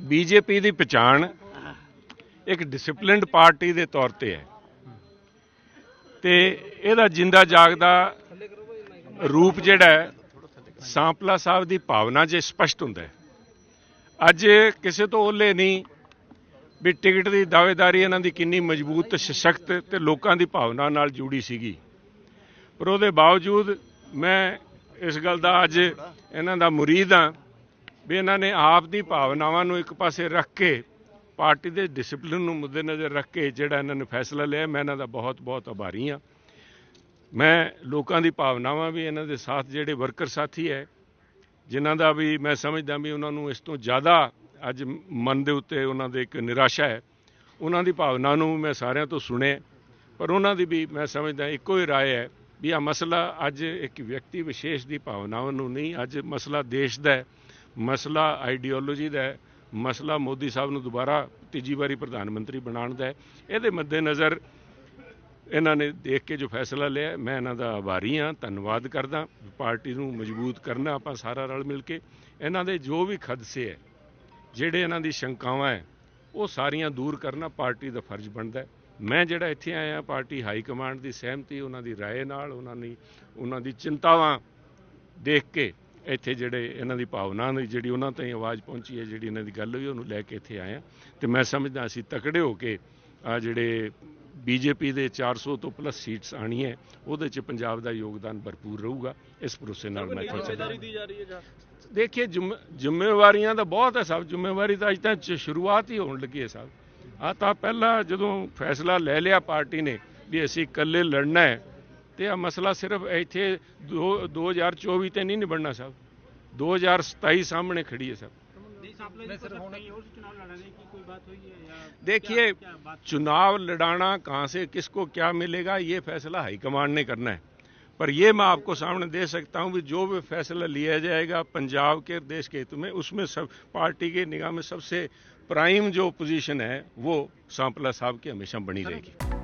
BJP ਦੀ ਪਛਾਣ ਇੱਕ disciplined party ਦੇ ਤੌਰ ਤੇ ਹੈ। ਤੇ ਇਹਦਾ ਜਿੰਦਾ ਜਾਗਦਾ ਰੂਪ ਜਿਹੜਾ ਸਾਂਪਲਾ ਸਾਹਿਬ ਦੀ ਭਾਵਨਾ 'ਚ ਸਪਸ਼ਟ ਹੁੰਦਾ ਹੈ। ਅੱਜ ਕਿਸੇ ਤੋਂ ਓਲੇ ਨਹੀਂ ਵੀ ਟਿਕਟ ਦੀ ਦਾਅਵੇਦਾਰੀ ਇਹਨਾਂ ਦੀ ਕਿੰਨੀ ਮਜ਼ਬੂਤ ਤੇ ਸਸ਼ਕਤ ਤੇ ਲੋਕਾਂ ਦੀ ਭਾਵਨਾ ਨਾਲ ਜੁੜੀ ਸੀਗੀ। ਪਰ ਉਹਦੇ ਬਾਵਜੂਦ ਮੈਂ ਇਸ ਗੱਲ ਦਾ ਅੱਜ ਇਹਨਾਂ ਦਾ ਮੁਰੀਦ ਹਾਂ ਵੀ ਇਹਨਾਂ ਨੇ ਆਪ ਦੀ ਭਾਵਨਾਵਾਂ ਨੂੰ ਇੱਕ ਪਾਸੇ ਰੱਖ ਕੇ ਪਾਰਟੀ ਦੇ ਡਿਸਪਲਿਨ ਨੂੰ ਮੁੱਦੇ ਨਜ਼ਰ ਰੱਖ ਕੇ ਜਿਹੜਾ ਇਹਨਾਂ ਨੇ ਫੈਸਲਾ ਲਿਆ, ਮੈਂ ਇਹਨਾਂ ਦਾ ਬਹੁਤ ਬਹੁਤ ਆਭਾਰੀ ਹਾਂ। ਮੈਂ ਲੋਕਾਂ ਦੀ ਭਾਵਨਾਵਾਂ ਵੀ ਇਹਨਾਂ ਦੇ ਸਾਥ ਜਿਹੜੇ ਵਰਕਰ ਸਾਥੀ ਹੈ, ਜਿਨ੍ਹਾਂ ਦਾ ਵੀ ਮੈਂ ਸਮਝਦਾ ਵੀ ਉਹਨਾਂ ਨੂੰ ਇਸ ਤੋਂ ਜ਼ਿਆਦਾ ਅੱਜ ਮਨ ਦੇ ਉੱਤੇ ਉਹਨਾਂ ਦੇ ਇੱਕ ਨਿਰਾਸ਼ਾ ਹੈ, ਉਹਨਾਂ ਦੀ ਭਾਵਨਾ ਨੂੰ ਮੈਂ ਸਾਰਿਆਂ ਤੋਂ ਸੁਣਿਆ, ਪਰ ਉਹਨਾਂ ਦੀ ਵੀ ਮੈਂ ਸਮਝਦਾ ਇੱਕੋ ਹੀ ਰਾਏ ਹੈ ਵੀ ਆ ਮਸਲਾ ਅੱਜ ਇੱਕ ਵਿਅਕਤੀ ਵਿਸ਼ੇਸ਼ ਦੀ ਭਾਵਨਾਵਾਂ ਨੂੰ ਨਹੀਂ, ਅੱਜ ਮਸਲਾ ਦੇਸ਼ ਦਾ ਹੈ। ਮਸਲਾ ਆਈਡੀਓਲੋਜੀ ਦਾ ਹੈ ਮਸਲਾ ਮੋਦੀ ਸਾਹਿਬ ਨੂੰ ਦੁਬਾਰਾ ਤੀਜੀ ਵਾਰੀ ਪ੍ਰਧਾਨ ਮੰਤਰੀ ਬਣਾਉਣ ਦਾ ਹੈ ਇਹਦੇ ਮੱਦੇਨਜ਼ਰ ਇਹਨਾਂ ਨੇ ਦੇਖ ਕੇ ਜੋ ਫੈਸਲਾ ਲਿਆ ਮੈਂ ਇਹਨਾਂ ਦਾ ਆਭਾਰੀ ਹਾਂ ਧੰਨਵਾਦ ਕਰਦਾ ਪਾਰਟੀ ਨੂੰ ਮਜ਼ਬੂਤ ਕਰਨਾ ਆਪਾਂ ਸਾਰਾ ਰਲ ਮਿਲ ਕੇ ਇਹਨਾਂ ਦੇ ਜੋ ਵੀ ਖਦਸੇ ਹੈ ਜਿਹੜੇ ਇਹਨਾਂ ਦੀ ਸ਼ੰਕਾਵਾਂ ਹੈ ਉਹ ਸਾਰੀਆਂ ਦੂਰ ਕਰਨਾ ਪਾਰਟੀ ਦਾ ਫਰਜ਼ ਬਣਦਾ ਹੈ ਮੈਂ ਜਿਹੜਾ ਇੱਥੇ ਆਇਆ ਪਾਰਟੀ ਹਾਈ ਕਮਾਂਡ ਦੀ ਸਹਿਮਤੀ ਉਹਨਾਂ ਦੀ رائے ਨਾਲ ਉਹਨਾਂ ਦੀ ਉਹਨਾਂ ਦੀ ਚਿੰਤਾਵਾਂ ਦੇਖ ਕੇ ਇੱਥੇ ਜਿਹੜੇ ਇਹਨਾਂ ਦੀ ਭਾਵਨਾ ਦੀ ਜਿਹੜੀ ਉਹਨਾਂ ਤਾਈਂ ਆਵਾਜ਼ ਪਹੁੰਚੀ ਹੈ ਜਿਹੜੀ ਇਹਨਾਂ ਦੀ ਗੱਲ ਹੋਈ ਉਹਨੂੰ ਲੈ ਕੇ ਇੱਥੇ ਆਏ ਹਾਂ। ਤੇ ਮੈਂ ਸਮਝਦਾ ਅਸੀਂ ਤਕੜੇ ਹੋ ਕੇ ਆ ਜਿਹੜੇ ਬੀਜੇਪੀ ਦੇ 400 ਤੋਂ ਪਲੱਸ ਸੀਟਸ ਆਣੀ ਹੈ ਉਹਦੇ 'ਚ ਪੰਜਾਬ ਦਾ ਯੋਗਦਾਨ ਭਰਪੂਰ ਰਹੂਗਾ। ਇਸ ਭਰੋਸੇ ਨਾਲ ਮੈਂ ਚੱਲਦਾ ਦੀ ਜ਼ਿੰਮੇ- ਜ਼ਿੰਮੇਵਾਰੀਆਂ ਤਾਂ ਬਹੁਤ ਹੈ ਸਭ। ਜ਼ਿੰਮੇਵਾਰੀ ਤਾਂ ਅਜ ਤਾਂ ਚ- ਸ਼ੁਰੂਆਤ ਹੀ ਹੋਣ ਲੱਗੀ ਹੈ ਸਭ। ਆ ਤਾਂ ਪਹਿਲਾਂ ਜਦੋਂ ਫੈਸਲਾ ਲੈ ਲਿਆ ਪਾਰਟੀ ਨੇ ਵੀ ਅਸੀਂ ਇਕੱਲੇ ਲੜਨਾ ਹੈ ਤੇ ਆ ਮਸਲਾ ਸਿਰਫ ਇੱਥੇ ਦੋ- 2024 ਤੇ ਨਹੀਂ ਨਿਬੜਨਾ ਸਭ 2027 ਸਾਹਮਣੇ ਖੜੀ ਹੈ ਸਭ मैं सर होने और चुनाव लड़ाने की कोई बात हुई है या देखिए क्या- क्या बात चुनाव लड़ाना कहाँ से किसको क्या मिलेगा ये फैसला हाईकमान ने करना है पर ये मैं आपको सामने दे सकता हूँ कि जो भी फैसला लिया जाएगा पंजाब के देश के हित में उसमें सब पार्टी की निगाह में सबसे प्राइम जो पोजीशन है वो सांपला साहब की हमेशा बनी रहेगी